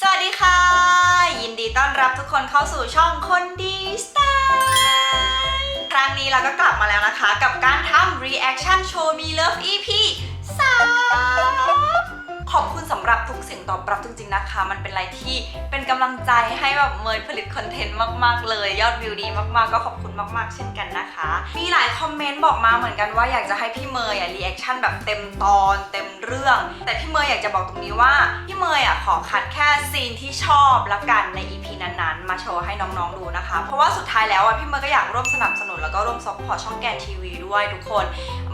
สวัสดีค่ะ ยินดีต้อนรับทุกคนเข้าสู่ช่องคนดีสไตล์ครั้งนี้เราก็กลับมาแล้วนะคะ กับการทำ reaction show me love EP 3 ขอบคุณสำหรับทุกสียงตอบรับจริงๆนะคะ มันเป็นอะไรที่เป็นกำลังใจให้แบบเมยผลิตคอนเทนต์มากๆ เลย ยอดวิวดีมากๆก็ขอบคุณมากๆ เช่นกันนะคะ มีหลายคอมเมนต์บอกมาเหมือนกันว่าอยากจะให้พี่เมย์อะรีแอคชั่นแบบเต็มตอนเต็มเรื่อง แต่พี่เมย์อยากจะบอกตรงนี้ว่าพี่เมย์อะขอคัดแค่ซีนที่ชอบละกันใน EP นั้นๆ มาโชว์ให้น้องๆดูนะคะ เพราะว่าสุดท้ายแล้วอะพี่เมย์ก็อยากร่วมสนับสนุนแล้วก็ร่วมซัพพอร์ตช่องแกนทีวีด้วยทุกคน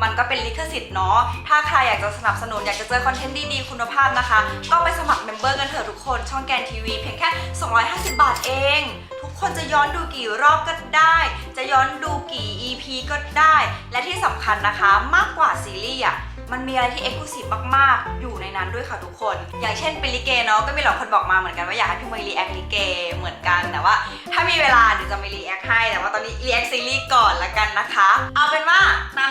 มันก็เป็นลิขสิทธิ์เนาะ ถ้าใครอยากจะสนับสนุนอยากจะเจอคอนเทนต์ดีๆคุณภาพนะคะ ก็ไปสมัครเมมเบอร์กันเถอะทุกคน ช่องแกนทีวีเพียงแค่ 250 บาทเอง ทุกคนจะย้อนดูกี่รอบก็ได้ จะย้อนดูกี่ EP ก็ได้ และที่สำคัญนะคะมากกว่าซีรีส์อะมันมีอะไรที่เอ็กซ์คลูซีฟมาก ๆ อยู่ในนั้นด้วยค่ะทุกคน อย่างเช่นเป็นลิเกเนาะ ก็มีหลายคนบอกมาเหมือนกันว่าอยากให้พี่เมย์รีแอคลิเกเหมือนกัน แต่ว่า ถ้ามีเวลาเดี๋ยวจะม่รีแอคให้ แต่ว่าตอนนี้รีแอคซีรีส์ก่อนละกันนะคะ เอาเป็นว่า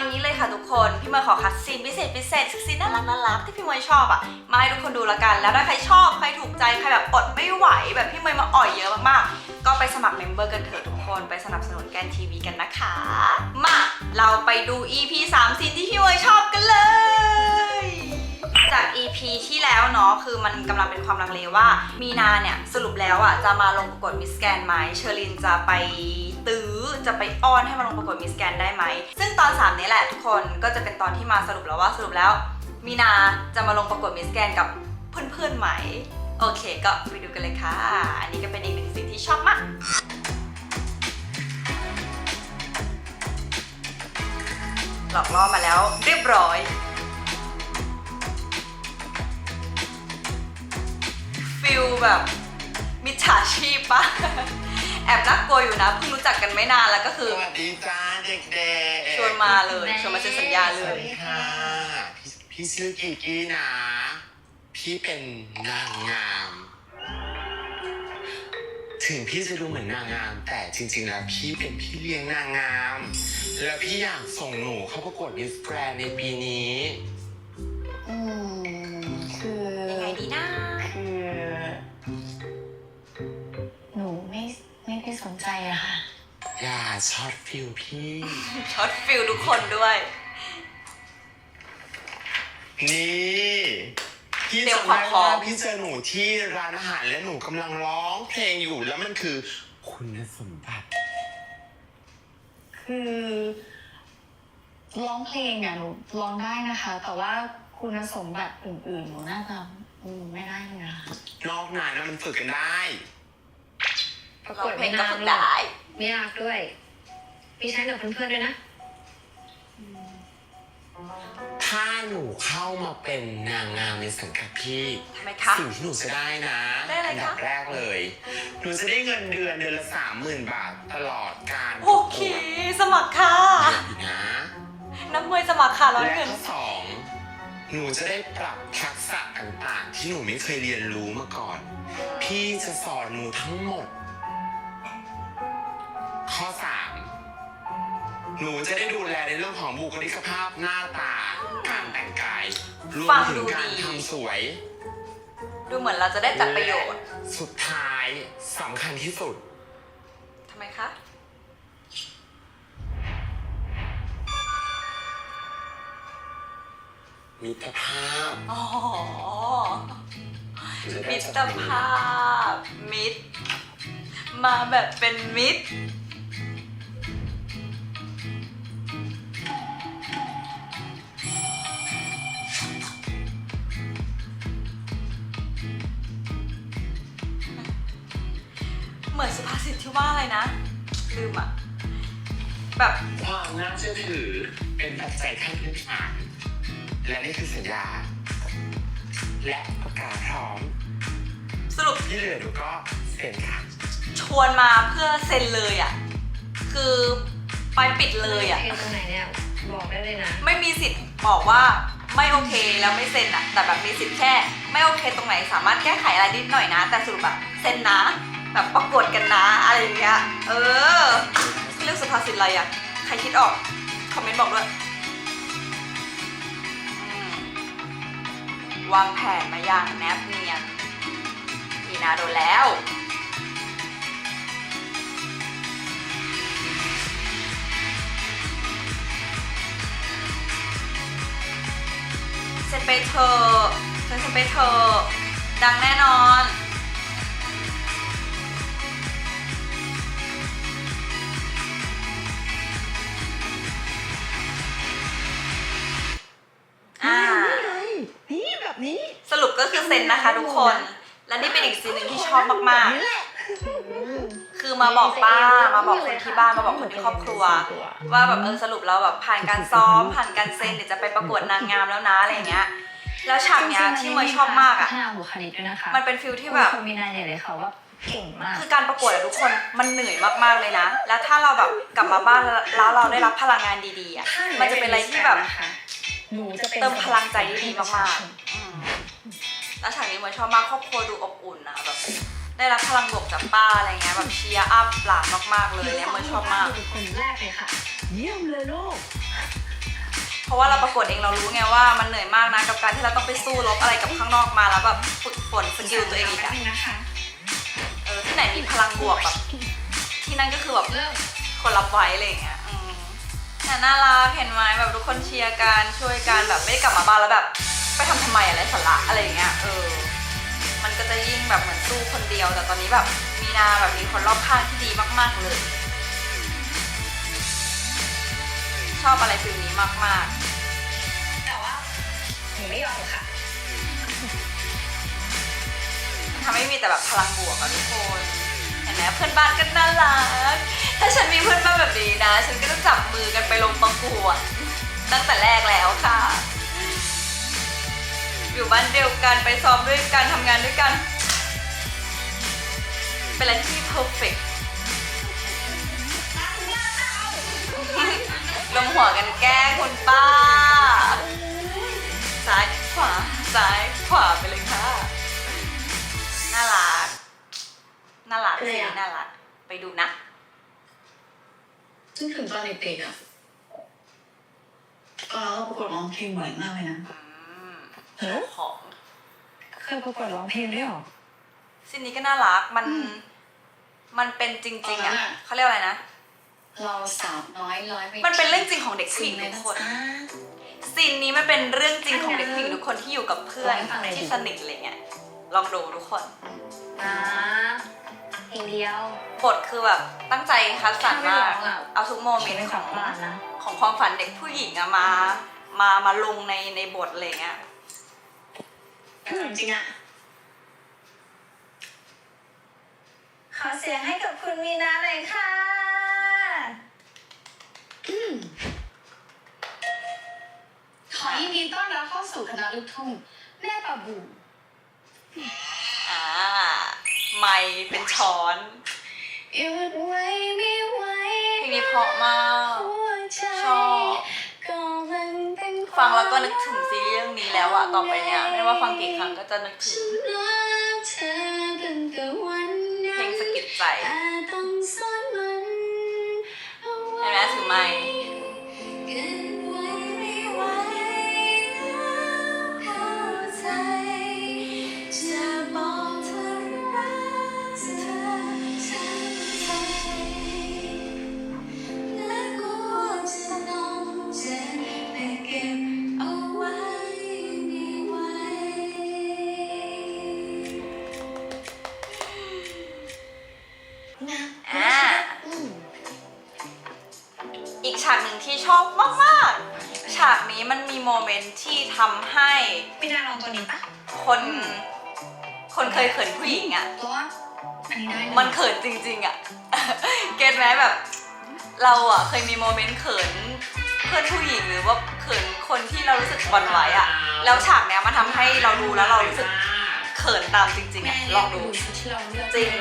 นี้เลยค่ะทุกคน พี่เมย์ขอคัดซีนพิเศษพิเศษซีนน่ารักน่ารักที่พี่เมย์ชอบอะมาให้ทุกคนดูละกัน แล้วถ้าใครชอบใครถูกใจใครแบบอดไม่ไหว แบบพี่เมย์มาอ่อยเยอะมากๆ ก็ไปสมัครเมมเบอร์กันเถอะทุกคนไปสนับสนุนแกนทีวีกันนะคะ มาเราไปดู EP 3ซีนที่พี่เมย์ชอบกันเลย จาก EP ที่แล้วเนาะคือมันกำลังเป็นความลังเลว่า มีนาเนี่ยสรุปแล้วอะจะมาลงประกวดมิสแกนไหมเชอรินจะไปตื้อจะไปอ้อนให้มาลงประกวดมิสแกนได้ไหม ซึ่งตอน 3 นี้แหละทุกคนก็จะเป็นตอนที่มาสรุปแล้วว่าสรุปแล้ว มีนาจะมาลงประกวดมิสแกนกับเพื่อนๆไหม โอเค ก็ไปดูกันเลยค่ะ อันนี้ก็เป็นอีกหนึ่งสิ่งที่ชอบมากหลอกล่อมาแล้วเรียบร้อย ฟิลแบบมิจฉาชีพปะ แอบน่ากลัวอยู่นะเพิ่งรู้จักกันไม่นานแล้วก็คือสวัสดีจ้าเด็กๆชวนมาเลยชวนมาเซ็นสัญญาเลสวัสย ดีค่ะพี่พี่ชื่อกีกี้นะ พี่เป็นนางงาม ถึงพี่จะดูเหมือนนางงาม แต่จริงๆแล้วพี่เป็นพี่เลี้ยงนางงาม แล้วพี่อยากส่งหนูเข้าประกวดมิสแกรนในปีนี้ อืม อย่าช็อตฟิลพี่ ช็อตฟิลทุกคนด้วย นี่พี่เตรียมจำความได้พร้อว่าม พี่เจอหนูที่ร้านอาหารและหนูกำลังร้องเพลงอยู่แล้วมันคือ คุณสมบัติ คือร้องเพลงอะหนูร้องได้นะคะ แต่ว่าคุณสมบัติอื่นๆหนูน่าจะอืมไม่ได้เลยนะคะนอกนั้นนะมันฝึกกันได้ ประร้อกวงดเพลไม่งก็นานฝึกหรอกได้ ไม่ยากด้วย มีใช้กับเพื่อนๆด้วยนะ ถ้าหนูเข้ามาเป็นนางงามในสังกัดพี่ทำไมคะ สิ่งที่หนูจะได้นะได้อะไรคะ อัดับแรกเลย หนูจะได้เงินเดือนเดือนละสามหมื่นบาทตลอดการโอเค สมัครค่ะประกวดนะน้ำมวยสมัครค่ะร้อยและเงิน ข้อสอง หนูจะได้ปรับทักษะต่างๆ ที่หนูไม่เคยเรียนรู้มาก่อน พี่จะสอนหนูทั้งหมด ข้อสามหนูจะได้ดูแลในเรื่องของบุคลิกภาพหน้าตา การแต่งกาย รวฟัมงถึดูงการดีทำสวย ดูเหมือนเราจะได้จัดประโยชน์และสุดท้ายสำคัญที่สุดทำไมคะมิตรภาพ อ๋อจะได้มิจัดตรภาพ มิตร มาแบบเป็นมิตร สุภาษิตที่ว่าอะไรนะ ลืมอะแบบความน่าเชื่อถือเป็นปัจจัยขั้นพื้นฐาน และนี่คือสัญญา และประกาศพร้อมสรุปที่เหลือหนูก็เซ็นค่ะชวนมาเพื่อเซ็นเลยอะคือไปปิดเลยอะเพลงตรงไหนเนี่ย บอกได้เลยนะ ไม่มีสิทธิ์บอกว่าไม่โอเคแล้วไม่เซ็นอะแต่แบบมีสิทธิ์แค่ ไม่โอเคตรงไหนสามารถแก้ไขอะไรนิดหน่อยนะ แต่สรุปแบบเซ็นนะ แบบประกว เออเรื่องสุภาษิตอะไรอะ ใครคิดออก คอมเมนต์บอกด้วยวางแผนมาอย่างแนบเนียนมีนาโดนแล้ว เซ็นไปเถอเซนเซ็นไปเถอดังแน่นอน เซ็นนะคะทุกคน และนี่เป็นอีกซีนหนึ่งที่ชอบมากนี่แหละๆคือมาบอกป้า มาบอกคนที่บ้านมาบอกคนที่ครอบครัว ว่าแบบเออสรุปแล้วแบบผ่านการซ้อม ผ่านการเซ็นเดี๋ยวจะไปประกวดนางงามแล้วนะอะไรอย่างเงี้ย แล้วฉากเนี้ยที่เมย์ชอบมากอะพัฒนาบุคลิกด้วยนะคะมันเป็นฟิลที่แบบคุณมีนายเนี่ยเลยเขาว่าเก่งมากคือการประกวดอะทุกคนมันเหนื่อยมากๆเลยนะ แล้วถ้าเราแบบกลับมาบ้านแล้วเราได้รับพลังงานดีๆอะมันจะเป็นอะไรที่แบบหนูจะเป็นเติมพลังใจได้ดีมากๆอืม แล้วฉากนี้เหมือนชอบมากครอบครัวดูอบอุ่นนะแบบได้รับพลังบวกจากป้าอะไรเงี้ยแบบเชียร์อัพหลานมากๆเลยเนี่ยเหมือนชอบมาก เป็นคนแรกเลยค่ะ เยี่ยมเลยลูก เพราะว่าเราประกวดเองเรารู้ไงว่ามันเหนื่อยมากนะกับการที่เราต้องไปสู้รบอะไรกับข้างนอกมาแล้วแบบฝึกฝนสกิลตัวเองอีกอะนะคะเออที่ไหนมีพลังบวกแบบที่นั่นก็คือแบบเริ่มคนรับไว้อะไรเงี้ยอืมแต่น่ารักเห็นไหมแบบทุกคนเชียร์กันช่วยกันแบบไม่ได้กลับมาบ้านแล้วแบบ ไปทำทำไมอะไรสาระอะไรอย่างเงี้ยเออมันก็จะยิ่งแบบเหมือนสู้คนเดียว แต่ตอนนี้แบบมีนาแบบมีคนรอบข้างที่ดีมากๆเลย ชอบอะไรฟิลนี้มากๆ แต่ว่าหนูไม่ยอมค่ะทำให้มีแต่แบบพลังบวกอะทุกคนเห็นไหมเพื่อนบ้านก็น่ารัก ถ้าฉันมีเพื่อนบ้านแบบนี้นะ ฉันก็จะจับมือกันไปลงประกวดตั้งแต่แรกแล้วค่ะ อยู่บ้านเดียวกันไปซ้อมด้วยกันทำงานด้วยกัน เป็นอะไรที่ perfect ลงหัวกันแกล้งคุณป้า ซ้ายขวาซ้ายขวาไปเลยค่ะ น่ารัก น่ารักเลยสิอะน่ารัก ไปดูนะซึ่งถึงตอนเด็กๆอะก็เราประกวดร้องเพลงบ่อยมากเลยนะอืม เฮ้ยของเคยประกวดร้องเพลงด้วยเหรอซีนนี้ก็น่ารักมันอืมมันเป็นจริง ๆอะตอนนั้นอะเขาเรียกอะไรนะ เราสาวน้อยร้อยไม่มันเป็นเรื่องจริงของเด็กผู้หญิงเลยทุกนะคนจ๊ะซีนนี้มันเป็นเรื่องจริงของเด็กผู้หญิงทุกคนที่อยู่กับเพื่อนลองให้ฟังหน่อยดิที่สนิทอะไรเงี้ยลองดูทุกคนอ่าเพลงเดียวบทคือแบบตั้งใจคัดสรรมากถ้าไม่ร้องอะเอาทุกโมเมนเป็นต์ขขอองงบ้านนะของความฝันเด็กผู้หญิงอะมา มามาลงในในบทอะไรเงี้ย จริงอะขอเสียงให้กับคุณมีนาหน่อยค่ะขอยินดีต้อนรับเข้าสู่คณะลูกทุ่งแม่ปะบุ๋มอ่าไม่เป็นช้อนหยุดไว้ไม่ไหวเพลงนี้เพราะมากหัวใจชอบ ก็มันเป็นความ ฟังแล้วก็นึกถึงซีรีส์เรื่องนี้แล้วอะต่อไปเนี่ยไม่ว่าฟังกี่ครั้งก็จะนึกถึงรักเธอตั้งแต่วันนั้นเพลงสะกิดใจแต่ต้องซ่อนมันเอาไว้เห็นไหมถือไม ที่ชอบมากๆ ฉากนี้มันมีโมเมนต์ที่ทำให้พี่นาลองตัวนี้ปะคน คนเคยเขินผู้หญิงอะตัวอันนี้ได้มันเขินจริงๆอะ เก็ตไหมแบบ เราอะเคยมีโมเมนต์เขินเพื่อนผู้หญิงหรือว่าเขินคนที่เรารู้สึกหวั่นไหวอะแล้วฉากเนี้ยมันทำให้เราดูแล้วเรารู้สึกเขินตามจริงๆอะลองดูชุดที่เราเลือกจริง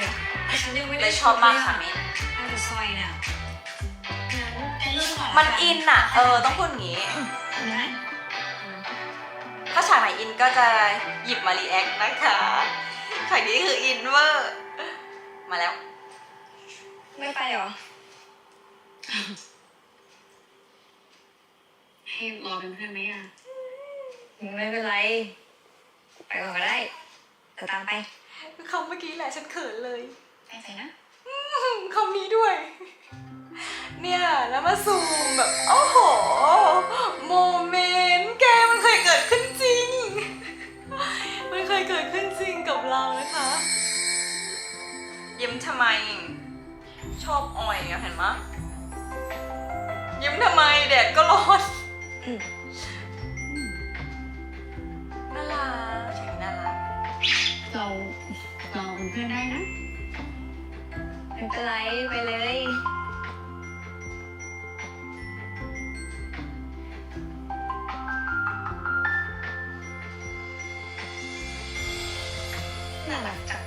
แต่ฉันยังไม่ได้เลยชอบมากฉากนี้เอาแต่สร้อยเนี่ยงั้นเริ่ก่ มันอินอะเออ ต้องพูดอย่างงี้นะถ้าฉากไหนอินก็จะหยิบมารีแอคนะคะฉากนี้คืออินเวอร์ มาแล้ว ไม่ไปเหรอ ให้รอเป็นเพื่อนไหมอะ ไม่เป็นไร ไปก่อนก็ได้เดี๋ยวตามไปคำเมื่อกี้แหละฉันเขินเลย ไปใส่นะคำนี้ด้วย เนี่ยแล้วมาซูมแบบโอ้โหโมเมนต์แกมันเคยเกิดขึ้นจริง มันเคยเกิดขึ้นจริงกับเรานะคะยิ้มทำไม ชอบอ่อยอะเห็นไหมะยิ้มทำไมแดดก็ร้อนน่ารักเฉยน่ารักเราเราเป็นเพื่อนได้นะไม่เป็นไรไปเลย น่ารักจัง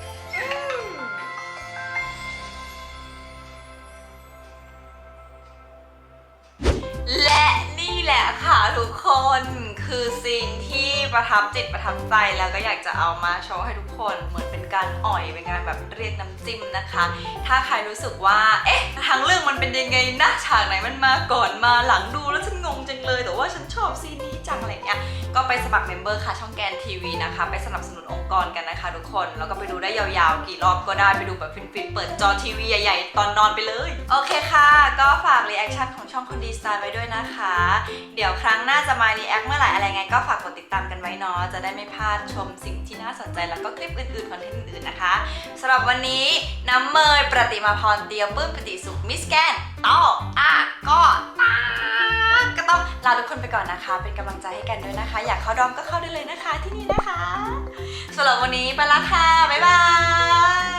และนี่แหละค่ะทุกคนคือสิ่งที่ประทับจิตประทับใจแล้วก็อยากจะเอามาโชว์ให้ทุกคนเหมือน การอ่อยเป็นการแบบเรียกน้ำจิ้มนะคะ ถ้าใครรู้สึกว่า เอ๊ะทางเรื่องมันเป็นยังไงนะฉากไหนมันมาก่อนมาหลังดูแล้วฉันงงจังเลย แต่ว่าฉันชอบซีนนี้จังอะไรเงี้ยก็ไปสมัครเมมเบอร์ค่ะช่องแกนทีวีนะคะ ไปสนับสนุนองค์กรกันนะคะทุกคนแล้วก็ไปดูได้ยาวๆ กี่รอบก็ได้ไปดูแบบฟินๆเปิดจอทีวีใหญ่ๆ ตอนนอนไปเลย โอเคค่ะ ก็ฝากรีแอคชั่นของช่องคนดีสไตล์ไว้ด้วยนะคะ เดี๋ยวครั้งหน้าจะมารีแอคเมื่อไหร่อะไรไงก็ฝากกดติดตามกัน เนาะจะได้ไม่พลาดชมสิ่งที่น่าสนใจแล้วก็คลิปอื่นๆคอนเทนต์อื่นๆนะคะสำหรับวันนี้น้ำเมยประติมาพรเตียวปื้มปฏิสุขมิสแกนต่ออะก็ตาก็ต้องลาทุกคนไปก่อนนะคะ เป็นกำลังใจให้กันด้วยนะคะ อยากเข้าดอมก็เข้าได้เลยนะคะที่นี่นะคะสำหรับวันนี้ไปละค่ะบ๊ายบาย